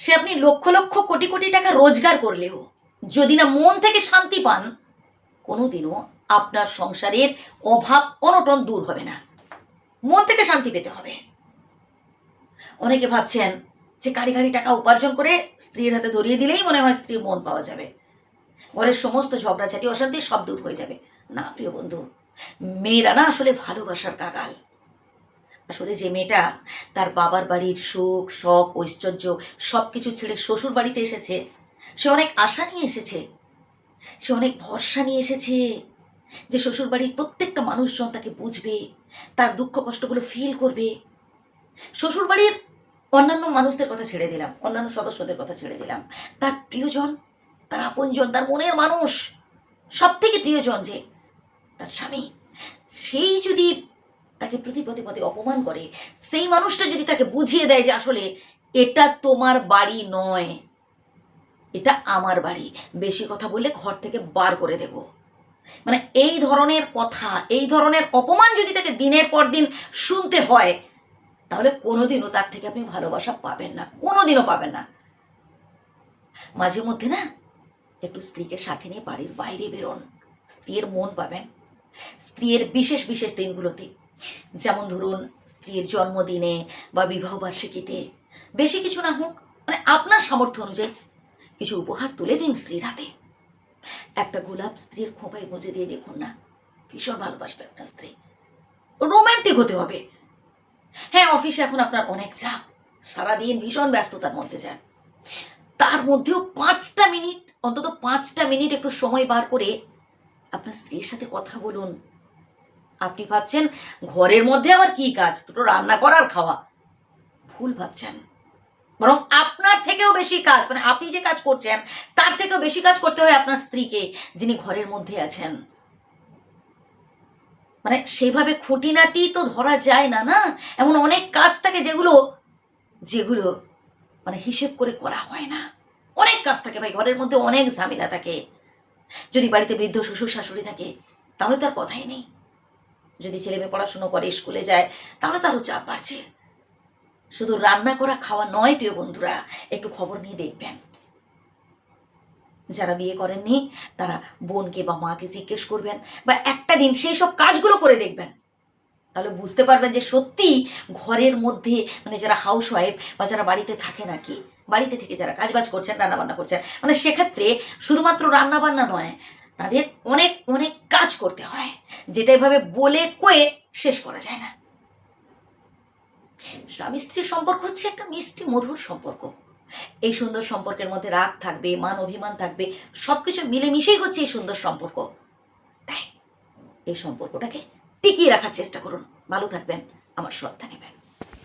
সে আপনি লক্ষ লক্ষ কোটি কোটি টাকা রোজগার করলেও যদি না মন থেকে শান্তি পান, কোনোদিনও আপনার সংসারের অভাব অনটন দূর হবে না। মন থেকে শান্তি পেতে হবে। অনেকে ভাবছেন যে কারি কারি টাকা উপার্জন করে স্ত্রীর হাতে ধরিয়ে দিলেই মনে হয় স্ত্রীর মন পাওয়া যাবে। ঘরের সমস্ত ঝগড়াঝাটি অশান্তি সব দূর হয়ে যাবে। না, প্রিয় বন্ধু, মেয়েরা না আসলে ভালোবাসার কাগাল আসলে যে মেয়েটা তার বাবার বাড়ির সুখ, শখ, ঐশ্বর্য সব কিছু ছেড়ে শ্বশুর বাড়িতে এসেছে, সে অনেক আশা নিয়ে এসেছে, সে অনেক ভরসা নিয়ে এসেছে যে শ্বশুর বাড়ির প্রত্যেকটা মানুষজন তাকে বুঝবে, তার দুঃখ কষ্টগুলো ফিল করবে। শ্বশুর বাড়ির অন্যান্য মানুষদের কথা ছেড়ে দিলাম, অন্যান্য সদস্যদের কথা ছেড়ে দিলাম। তার প্রিয়জন, তার আপনজন, তার মনের মানুষ সব থেকে প্রিয়জন যে তার স্বামী, সেই যদি তাকে প্রতি পদে অপমান করে, সেই মানুষটা যদি তাকে বুঝিয়ে দেয় যে আসলে এটা তোমার বাড়ি নয়, এটা আমার বাড়ি, বেশি কথা বললে ঘর থেকে বার করে দেব। মানে এই ধরনের কথা, এই ধরনের অপমান যদি তাকে দিনের পর দিন শুনতে হয়, তাহলে কোনোদিনও তার থেকে আপনি ভালোবাসা পাবেন না, কোনোদিনও পাবেন না। মাঝে মধ্যে না, একটু স্ত্রীকে সাথে নিয়ে বাড়ির বাইরে বেরোন, স্ত্রীর মন পাবেন, স্ত্রীর বিশেষ বিশেষ দিনগুলোতে। যেমন ধরুন স্ত্রীর জন্মদিনে বা বিবাহবার্ষিকীতে। বেশি কিছু না হোক মানে আপনার সামর্থ্য অনুযায়ী কিছু উপহার তুলে দিন স্ত্রীর হাতে। একটা গোলাপ স্ত্রীর খোঁপায় গুঁজে দিয়ে দেখুন না, ভীষণ ভালোবাসবে আপনার স্ত্রী। রোম্যান্টিক হতে হবে। হ্যাঁ অফিসে এখন আপনার অনেক চাপ, সারাদিন ভীষণ ব্যস্ততার মধ্যে যান তার মধ্যেও পাঁচটা মিনিট, অন্তত পাঁচটা মিনিট একটু সময় বার করে আপনার স্ত্রীর সাথে কথা বলুন আপনি ভাবছেন ঘরের মধ্যে আবার কি কাজ? দুটো রান্না করার খাওয়া। ভুল ভাবছেন। বরং আপনার থেকেও বেশি কাজ মানে আপনি যে কাজ করছেন, তার থেকেও বেশি কাজ করতে হয় আপনার স্ত্রীকে, যিনি ঘরের মধ্যে আছেন। মানে সেভাবে খুঁটিনাটি তো ধরা যায় না না? এমন অনেক কাজ থাকে যেগুলো যেগুলো মানে হিসেব করে করা হয় না। অনেক কাজ থাকে ভাই, ঘরের মধ্যে অনেক ঝামেলা থাকে। যদি বাড়িতে বৃদ্ধ শ্বশুর শাশুড়ি থাকে, তাহলে তার কথাই নেই। যদি ছেলে মেয়ে পড়াশুনো করে, স্কুলে যায়, তাহলে তারও চাপ বাড়ছে। শুধু রান্না করা, খাওয়া নয়, প্রিয় বন্ধুরা, একটু খবর নিয়ে দেখবেন। যারা বিয়ে করেননি, তারা বোনকে বা মাকে জিজ্ঞেস করবেন বা একটা দিন সেই সব কাজগুলো করে দেখবেন। তাহলে বুঝতে পারবেন যে সত্যি ঘরের মধ্যে মানে যারা হাউস ওয়াইফ বা যারা বাড়িতে থাকে নাকি, বাড়িতে থেকে যারা কাজবাজ করছেন, রান্নাবান্না করছেন মানে সেক্ষেত্রে শুধুমাত্র রান্নাবান্না নয় তাদের অনেক অনেক কাজ করতে হয়। যেটা এভাবে বলে কয়ে শেষ করা যায় না। স্বামী স্ত্রীর সম্পর্ক হচ্ছে একটা মিষ্টি, মধুর সম্পর্ক। এই সুন্দর সম্পর্কের মধ্যে রাগ থাকবে, মান, অভিমান থাকবে সব কিছু মিলেমিশেই হচ্ছে এই সুন্দর সম্পর্ক। তাই এই সম্পর্কটাকে টিকিয়ে রাখার চেষ্টা করুন। ভালো থাকবেন। আমার শ্রদ্ধা নেবেন।